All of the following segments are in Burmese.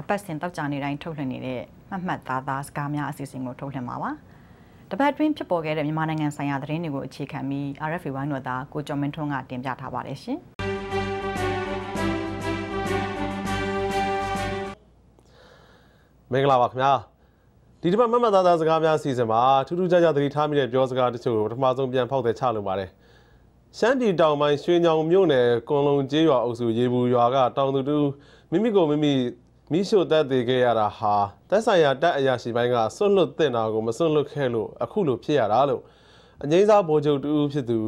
အပတ်စဉ်တောက်ကြနေတိုင်းထုတ်လွှင့်နေတဲ့မှတ်မှတ်သားသားစကားများအစီအစဉ်ကိုထုတ်လွှင့်ပါပါ။တပတ်တွင်းဖြစ်ပေါ်ခဲ့တဲ့မြန်မာနိုင်ငံဆိုင်ရာသတင်းတွေကိုအခြေခံပြီး RFA ဝိုင်းတော်သားကိုကျော်မင်းထွန်းကတင်ပြထားပါတယ်ရှင်။မင်္ဂလာပါခင်ဗျာဒီတစ်ပတ်မမသားသားစကားများအစီအစဉ်မှာထူးထူးခြားခြားသတိထားမိတဲ့ပြောစကားတချို့ကိုပထမဆုံးပြန်ဖောက်တဲ့ချလုပ်ပါတယ်ရှမ်းပြည်တောင်ပိုင်းရွှေညောင်မြို့နယ်ကွန်လုံကျေးရွာအုပ်စုရေဘူးရွာကတောင်သူတူမိမိကိုမိမိ မိရှို့တက်သေးခဲ့ရတာဟာတက်ဆိုင်ရာတက်အရာရှိပိုင်းကစွန့်လွတ်တင်တာကိုမစွန့်လွတ်ခဲ့လို့အခုလိုဖြစ်ရတာလို့အငိမ့်စားဗိုလ်ချုပ်တူဖြစ်သူ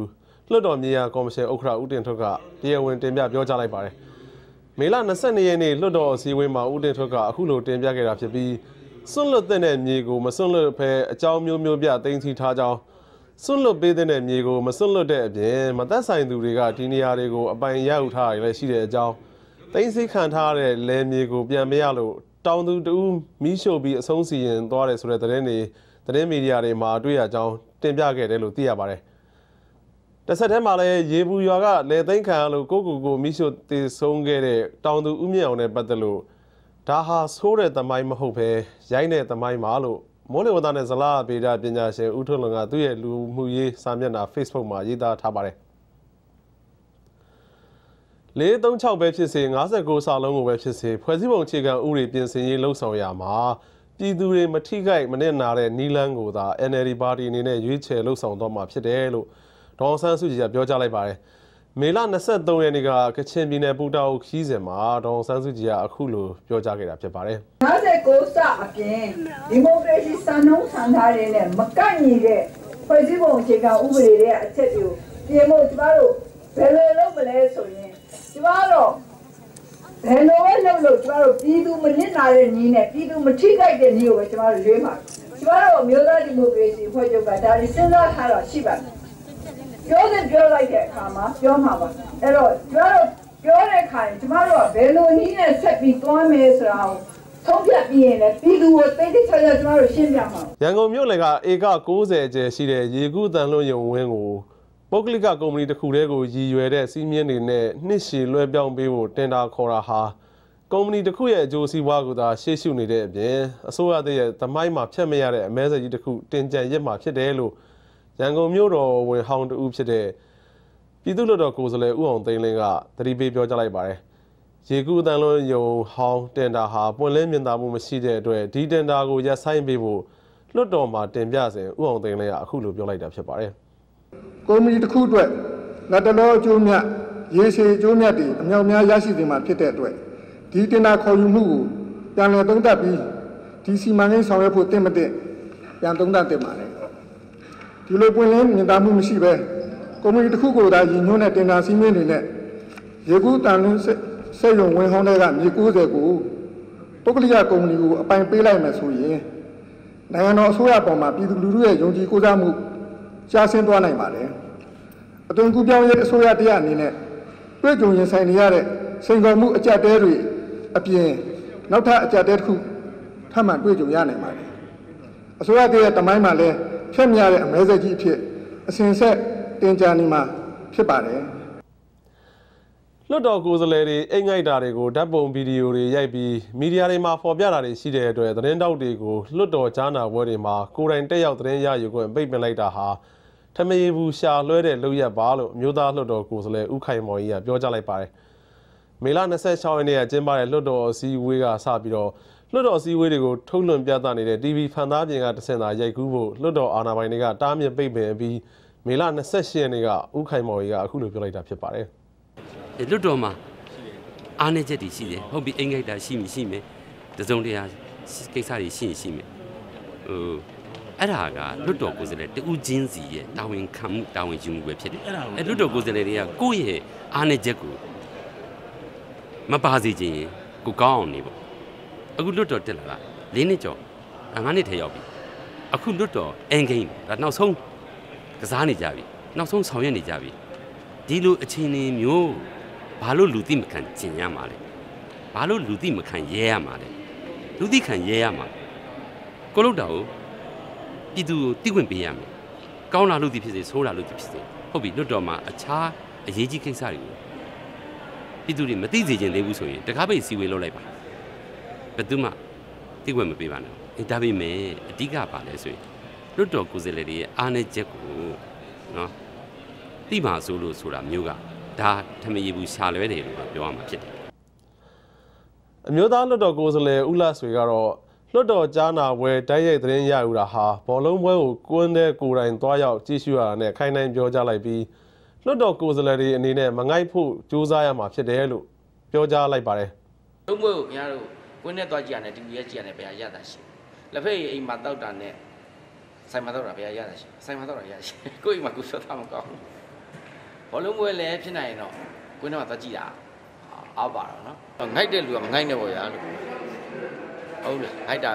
လွှတ်တော်မြေယာကော်မရှင်ဥက္ကဋ္ဌဦးတင်ထွတ်ကတရားဝင်တင်ပြပြောကြားလိုက်ပါတယ်မေလ22ရက်နေ့လွှတ်တော်အစည်းအဝေးမှာဦးတင်ထွတ်ကအခုလိုတင်ပြခဲ့တာဖြစ်ပြီးစွန့်လွတ်တဲ့မြေကိုမစွန့်လွတ်ဖဲအကြောင်းမျိုးမျိုးပြတင်စီထားကြောင်းစွန့်လွတ်ပေးတဲ့မြေကိုမစွန့်လွတ်တဲ့အပြင်မသက်ဆိုင်သူတွေကဒီနေရာတွေကိုအပိုင်ရယူထားရလည်းရှိတဲ့အကြောင်း တင်စီခံထားတဲ့လယ်မြေကိုပြန်မရလို့တောင်သူတူမီးရှို့ပြီးအဆုံးစီရင်သွားတယ်ဆိုတဲ့သတင်းတွေသတင်းမီဒီယာတွေမှာတွေ့ရကြောင်းတင်ပြခဲ့တယ်လို့သိရပါတယ်တဆက်တည်းမှာလည်းရေဘူးရွာကလေသိန်းခံလို့ကိုကိုကိုမိရှုတည်ဆုံးခဲ့တဲ့တောင်သူဥမြင့်အောင်နဲ့ပတ်သက်လို့ဒါဟာဆိုးတဲ့သမိုင်းမဟုတ်ပဲရိုင်းတဲ့သမိုင်းပါလို့မိုးလေဝသနဲ့ဇလားဗေဒပညာရှင်ဦးထွန်းလွန်ကသူ့ရဲ့လူမှုရေးစာမျက်နှာ Facebook မှာရေးသားထားပါတယ် 436ပဲဖြစ်စေ59စာလုံးကိုပဲဖြစ်စေဖွဲ့စည်းပုံအခြေခံဥပဒေပြင်ဆင်ရေးလှုပ်ဆောင်ရမှာပြည်သူတွေမထိခိုက်မနစ်နာတဲ့နီလန်းကိုသာ NLD ပါတီအနေနဲ့ရွေးချယ်လှုပ်ဆောင်တော့မှာဖြစ်တယ်လို့ဒေါ်ဆန်းစုကြည်ကပြောကြားလိုက်ပါတယ်မေလ23ရက်နေ့ကကချင်ပြည်နယ်ပူတာအိုခီးစဉ်မှာဒေါ်ဆန်းစုကြည်ကအခုလိုပြောကြားခဲ့တာဖြစ်ပါတယ်59စအပြင်ဒီမိုကရေစီစံနှုန်းဆန်ထားတဲ့နဲ့မကန့်ညီတဲ့ဖွဲ့စည်းပုံအခြေခံဥပဒေရဲ့အချက်တွေကိုပြင်ဖို့ကျမတို့ဘယ်လိုလုပ်မလဲဆိုရင် ကျမတို့ဘယ်လိုပဲလုပ်လို့ကျမတို့ပြည်သူမနစ်နာတဲ့နည်းနဲ့ပြည်သူမထိခိုက်တဲ့နည်းကိုပဲကျမတို့ရွေးမှာကျမတို့မျိုးသားဒီမိုကရေစီဖွဲ့ချုပ်ကဒါတွေစဉ်းစားထားတာရှိပါတယ်ပြောတဲ့ပြောလိုက်တဲ့အခါမှာပြောမှာပါအဲ့တော့ကျမတို့ပြောတဲ့အခါကျမတို့ကဘယ်လိုနည်းနဲ့ဆက်ပြီးတွန်းမယ်ဆိုတာကိုဆုံးဖြတ်ပြီးရင်လည်းပြည်သူကိုတိတ်တိတ်ချာချာကျမတို့ရှင်းပြမှာရန်ကုန်မြို့လယ်ကဧက60ကျယ်ရှိတဲ့ရေကူးတန်လွှင့်ရုံဝင်းကို ပုဂ္ဂလိကကုမ္ပဏီတစ်ခုတည်းကိုရည်ရွယ်တဲ့စီးမြင့်တွေနဲ့နှစ်ရှည်လွှဲပြောင်းပေးဖို့တင်တာခေါ်တာဟာကုမ္ပဏီတစ်ခုရဲ့အကျိုးစီးပွားကိုသာရှေ့ရှုနေတဲ့အပြင်အစိုးရတဲ့ရဲ့သမိုင်းမှာဖြတ်မရတဲ့အမဲဆက်ကြီးတစ်ခုတင်ကြံရစ်မှာဖြစ်တယ်လို့ရန်ကုန်မြို့တော်ဝင်ဟောင်းတူဖြစ်တဲ့ပြည်သူ့လွှတ်တော်ကိုယ်စားလှယ်ဦးအောင်သိန်းလင်းကသတိပေးပြောကြားလိုက်ပါတယ်။ရေကူးအတန်းလုံးယုံဟောင်းတင်တာဟာပွင့်လင်းမြင်သာမှုမရှိတဲ့အတွက်ဒီတင်တာကိုရပ်ဆိုင်းပေးဖို့လွှတ်တော်မှာတင်ပြစဉ်ဦးအောင်သိန်းလင်းကအခုလိုပြောလိုက်တာဖြစ်ပါတယ်။ ကုမ္ပဏီတစ်ခုအတွက်လက်တလောအကျိုးမြတ်ရေရှည်အကျိုးမြတ်တွေအမြောက်များရရှိနေမှာဖြစ်တဲ့အတွက်ဒီတင်တာခေါ်ယူမှုကိုပြန်လည်သုံးသပ်ပြီးဒီစီမံကိန်းဆောင်ရွက်ဖို့တင့်မတင့်ပြန်သုံးသပ်တင်ပါတယ်ဒီလိုပွင့်လင်းမြင်သာမှုမရှိပဲကုမ္ပဏီတစ်ခုကိုသာရည်ညွှန်းတဲ့တင်ဒါစီးမင်းတွေနဲ့ရေကူးတန်လုံးစိတ်ရုံဝင်ဟောင်းတဲ့ကမြေ90ကိုပုဂ္ဂလိကကုမ္ပဏီကိုအပိုင်ပေးလိုက်မယ်ဆိုရင်နိုင်ငံတော်အစိုးရပေါ်မှာပြည်သူလူထုရဲ့ယုံကြည်ကိုးစားမှု ရှားဆင်းသွားနိုင်ပါတယ်အသွင်ကူးပြောင်းရေးအစိုးရတရားအနေနဲ့တွေ့ကြုံရင်ဆိုင်နေရတဲ့စိန်ခေါ်မှုအကြက်တဲတွေအပြင်နောက်ထပ်အကြက်တဲတစ်ခုထပ်မံတွေ့ကြုံရနိုင်ပါတယ်အစိုးရတရဲ့တမိုင်းမှာလည်းဖြတ်မြရတဲ့အမဲဆက်ကြီးအဖြစ်အစဉ်ဆက်တင်ကြနေမှာဖြစ်ပါတယ်လွတ်တော်ကိုယ်စားလှယ်တွေအိမ်ငိုက်တာတွေကိုဓာတ်ပုံဗီဒီယိုတွေရိုက်ပြီးမီဒီယာတွေမှာဖော်ပြတာတွေရှိတဲ့အတွက်သတင်းတောက်တွေကိုလွတ်တော်ကြားနာပွဲတွေမှာကိုယ်တိုင်တက်ရောက်သတင်းရယူခွင့်ပိတ်ပင်လိုက်တာဟာ ထမရေဘူးရှာလွှဲတဲ့လုပ်ရက်ပါလို့မျိုးသားလွတ်တော်ကိုယ်စားလှယ်ဦးခိုင်မော်ကြီးကပြောကြားလိုက်ပါတယ်မေလ26ရက်နေ့ကကျင်းပတဲ့လွတ်တော်အစည်းအဝေးကစပြီးတော့လွှတ်တော်အစည်းအဝေးတွေကိုထုတ်လွှင့်ပြသနေတဲ့ TV ဖန်သားပြင်ကတစင်သာရိုက်ကူးဖို့လွှတ်တော်အာဏာပိုင်တွေကတားမြစ်ပိတ်ပင်ပြီးမေလ28ရက်နေ့ကဥခိုင်မော်ကြီးကအခုလိုပြောလိုက်တာဖြစ်ပါတယ်။လွှတ်တော်မှာအားနည်းချက်တွေရှိတယ်ဟုတ်ပြီအိမ်ခိုက်တာရှိမှရှိမယ်တစုံတရာကိစ္စတွေရှိရင်ရှိမယ်ဟို အဲ့ဒါကလွတ်တော်ကိုယ်စားလှယ်တူးချင်းစီရဲ့တာဝန်ခံမှုတာဝန်ယူမှုပဲဖြစ်တယ်အဲ့လွတ်တော်ကိုယ်စားလှယ်တွေကကိုယ့်ရဲ့အားနည်းချက်ကိုမပါစေခြင်းကိုကောင်းအောင်နေပေါ့အခုလွတ်တော်တက်လာတာ၄နှစ်ကျော်ငါးနှစ်ထဲရောက်ပြီအခုလွတ်တော်အန်ဂိမ်းဒါနောက်ဆုံးကစားနေကြပြီနောက်ဆုံးဆောင်ရွက်နေကြပြီဒီလိုအခြေအနေမျိုးဘာလို့လူသိမခံကျင်ရမှာလဲဘာလို့လူသိမခံရဲရမှာလဲလူသိခံရဲရမှာကိုလို့တောင် ပြည်သူကိုတိခွင့်ပေးရမယ်ကောင်းလာလို့ဒီဖြစ်စေဆိုးလာလို့ဒီဖြစ်စေဟုတ်ပြီလွတ်တော်မှာအခြားအရေးကြီးကိစ္စတွေကိုပြည်သူတွေမသိစေချင်သေးဘူးဆိုရင်တကားပိတ်စီဝေးလုပ်လိုက်ပါဘယ်သူမှသိခွင့်မပေးပါနဲ့အေးဒါပေမဲ့အဓိကပါလဲဆိုရင်လွတ်တော်ကိုယ်စားလှယ်တွေရဲ့အားနည်းချက်ကိုနော်သိပါဆိုလို့ဆိုတာမျိုးကဒါထမရဘူးရှာလွဲတယ်လို့ပဲပြောရမှာဖြစ်တယ်အမျိုးသားလွှတ်တော်ကိုယ်စားလှယ်ဦးလဆွေကတော့ လွှတ်တော်ကြားနာပွဲတိုက်ရိုက်သတင်းရယူတာဟာဘောလုံးပွဲကိုကွန်းတဲ့ကိုယ်တိုင်သွားရောက်ကြည့်ရှုရတာနဲ့ခိုင်နိုင်ပြောကြားလိုက်ပြီးလွှတ်တော်ကိုယ်စားလှယ်တွေအနေနဲ့မငိုက်ဖို့ကြိုးစားရမှာဖြစ်တယ်လို့ပြောကြားလိုက်ပါတယ်လုံးပွဲကိုခင်ဗျားတို့ကွင်းနဲ့သွားကြည့်ရတယ်တီဗီရဲ့ကြည့်ရတယ်ဘယ်ဟာရတာရှိလက်ဖက်ရည်အိမ်မှာတောက်တာနဲ့ဆိုင်မှာတောက်တာဘယ်ဟာရတာရှိဆိုင်မှာတောက်တာရရှိကိုယ့်အိမ်မှာကိုယ်ဆွတ်သားမကောင်းဘူးဘောလုံးပွဲလည်းဖြစ်နိုင်ရင်တော့ကွင်းထဲမှာသွားကြည့်တာအောက်ပါတော့နော်ငိုက်တဲ့လူကမငိုက်နဲ့ပေါ့ဗျာလို့ ဟုတ်လားငိုက်တာ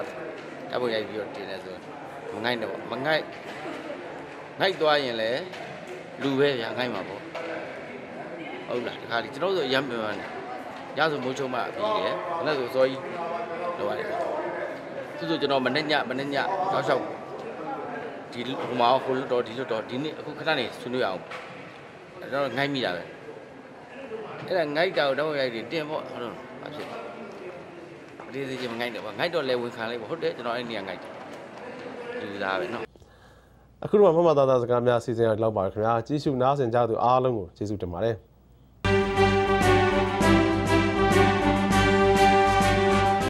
တပ်ဖို့ရိုက်ပြီးတော့တင်တယ်ဆိုမငိုက်နဲ့ပေါ့မငိုက်ငိုက်သွားရင်လည်းလူပဲဗျာငိုက်မှာပေါ့ဟုတ်လားဒီခါလေးကျွန်တော်တို့ရမ်းပြန်နေညဆိုမိုးချုံမှပြီးတယ်။မနေ့ဆိုစောကြီးလောရတယ်။သူဆိုကျွန်တော်မနေ့ညမနေ့ညတောက်လျှောက်ဒီဟိုမှာဟိုလွတ်တော်ဒီလွတ်တော်ဒီနေ့အခုခဏနေဆွေးနွေးအောင်။အဲ့တော့ငိုက်မိတာပဲ။အဲ့ဒါငိုက်တာကိုတော့ရိုက်တယ်တင်ပေါ့ဟုတ်တော့ဘာဖြစ်လဲ။ ဒီစီချင်းငိုက်တယ်ပေါ့ငိုက်တော့လဲဝင်ခံလိုက်ပေါ့ဟုတ်တယ်ကျွန်တော်အဲ့နေရာငိုက်တယ်။ဒီသားပဲနော်အခုတော့မမသားသားစကားများစီစဉ်ရတော့ပါခင်ဗျာကြည့်ရှုနားဆင်ကြသူအားလုံးကိုကျေးဇူးတင်ပါတယ်